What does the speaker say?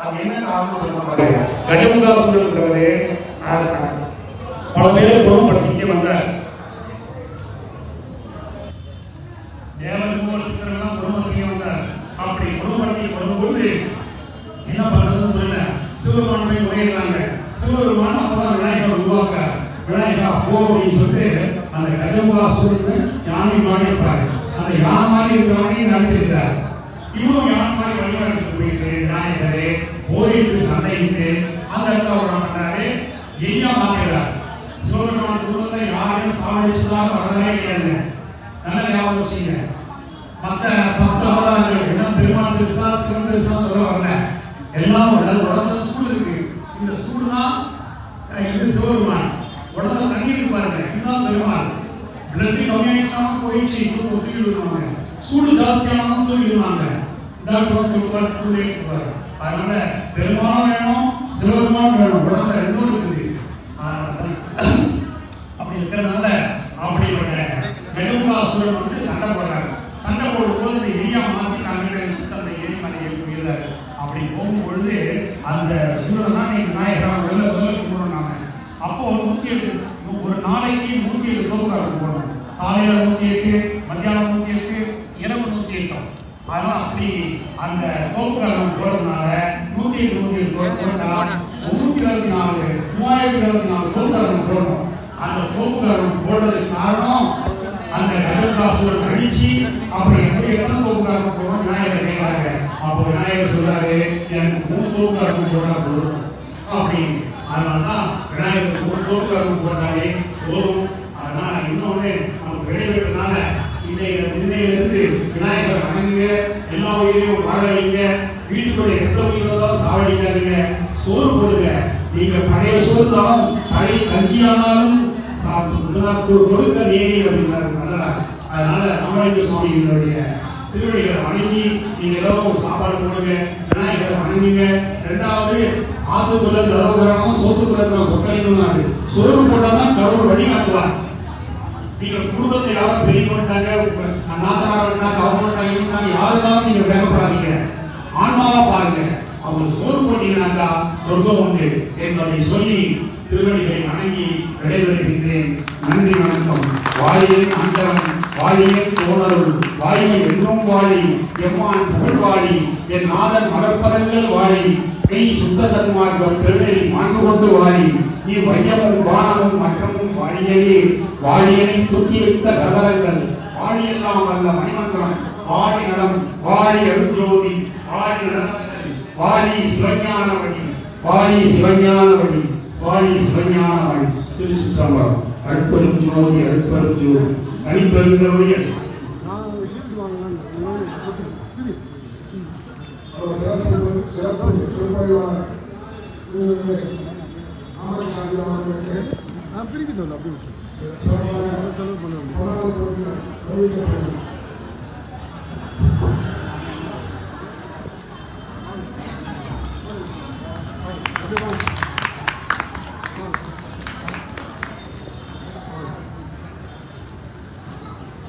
அது என்ன பல பேரை குணப்படுத்திக்கிட்டே வந்தார். தேவகுமாரன் குணப்படுத்திக்க வந்தார். அப்படி குணப்படுத்தி வரும்போது என்ன பண்றதுன்னு தெரியல. சிவபெருமான் முறையிடுறாங்க சிவபெருமான் அப்பதான் விநாயகர் உருவாக்க விநாயகா போ அப்படின்னு சொல்லிட்டு அந்த கஜமுகாசுரன் யானை மாறி இருப்பாரு அந்த யானை மாறி இருக்கிறவனையும் நடத்திருக்காரு இவரும் யானை மாதிரி போயிட்டு விநாயகரே போயிட்டு சண்டையிட்டு அந்த இடத்துல அவர் பண்றாரு எய்யா மாத்துறார் சிவபெருமான் குடும்பத்தை யாரையும் சாவடிச்சுதான் வரவே நல்லா ஞாபகம் வச்சுங்க மத்த பத்து அவதாரங்கள் என்ன பெருமாள் பெருசா சிவன் பெருசா சொல்ல வரல எல்லாம் உடல் உடம்புல சூடு இருக்கு இந்த சூடு தான் இது சிவபெருமான் உடம்புல தண்ணி இருக்கு பாருங்க இதுதான் பெருமாள் பிளட் கம்மியாயிட்டாலும் போயிடுச்சு இன்னும் ஒத்துக்கி விடுவாங்க சூடு ஜாஸ்தியானாலும் தூக்கி விடுவாங்க டாக்டர் அதனால பெருமாள் வேணும் சிவபெருமான் வேணும் உடம்புல ரெண்டும் இருக்குது அப்படி இருக்கிறதுனால அப்படிப்பட்ட மெதுவாசுரன் வந்து சண்டை போடுறாங்க சண்டை போடும்போது எரியா மாற்றி நாங்கள் அந்த எரி மலை எழுப்புகிறார் அப்படி போகும்பொழுது அந்த சூழல் தான் நீங்க நாயகராக வெளில வெளில கும்பிடணும் நாம அப்போ ஒரு எட்டு ஒரு நாளைக்கு நூத்தி எட்டு ப்ரோக்ராம் போடணும். காலையில எட்டு மத்தியானம் நூத்தி எட்டு இரவு நூத்தி எட்டு அதெல்லாம் அப்படி அந்த கோபுரம் போடுறதுனால நூத்தி எட்டு போட்டா முன்னூத்தி இருபத்தி நாலு மூவாயிரத்தி இருபத்தி நாலு கோபுரம் போடணும். அந்த கோபுரம் போடுறதுக்கு காரணம் அந்த கஜகாசுரன் அழிச்சு அப்படி எப்படி எத்தனை கோபுரம் போடணும்? விநாயகர் கேட்கிறாங்க. அப்போ விநாயகர் சொல்றாரு எனக்கு மூணு கோபுரம் போட்டா போதும். அப்படி. அதனாலதான் விநாயகர் மூணு கோபுரம் போட்டாலே போதும். அதனால இன்னொன்னு நமக்கு வெளியிடுறதுனால இன்னையில இன்னையிலிருந்து விநாயகர் எல்லா உயிரையும் வாழ வீட்டுக்குள்ள எந்த உயிரினாலும் சாவடிக்காதீங்க சோறு போடுங்க. நீங்க பழைய சோறு தான் பழைய கஞ்சியானாலும் கொடுக்க நேரி அப்படின்னாரு நல்லதா அதனால ராமலிங்க சுவாமிகளுடைய திருவடிகளை வணங்கி நீங்க ஏதோ ஒரு சாப்பாடு போடுங்க விநாயகரை வணங்குங்க. ரெண்டாவது ஆத்துக்குள்ள தரோகரமும் சோத்துக்குள்ள சொற்களினாரு சோறு போட்டாதான் கடவுள் வழி காட்டுவார் நீங்க குடும்பத்தை யாரும் பெரிய பண்ணிட்டாங்க நாத்தனார் விட்டாங்க அவங்க அதற்காக நீங்க வேகப்படாதீங்க ஆன்மாவா பாருங்க. அவங்க சோறு போட்டீங்கன்னாக்கா சொர்க்கம் உண்டு என்பதை சொல்லி திருவடிகளை வணங்கி விடைபெறுகின்றேன். நன்றி வணக்கம். வாயிலே அந்தரம் வாயிலே தோழருள் வாழி என்றும் வாழி எம்மான் புகழ் வாழி என் நாதன் மலர்பதங்கள் வாழி மெய் சுத்த சன்மார்க்கம் பெருநெறி மாண்பு கொண்டு வாழி நீ வையமும் வானமும் மற்றமும் வாழியவே வாழியனை தூக்கி வைத்த கதரங்கள் வாழியெல்லாம் வந்த மணிமந்திரம் வாழி நலம் வாழி அருஞ்சோதி வாழி நலம் வாழி சிவஞான வழி வாழி சிவஞான வழி வாழி சிவஞான வழி திருச்சிற்றம்பலம் அற்பெரும் ஜோதி அற்பெரும் ஜோதி தனிப்பெருந்தருடைய நான் ஷீட் வாங்கலான்னு நான் அவர் சிறப்பு சிறப்பு திருப்பதிவான ஆமரசாமி அவர்களுக்கு நான் பிரிக்க தோல அப்படி செலவு அறிவிக்கப்படும்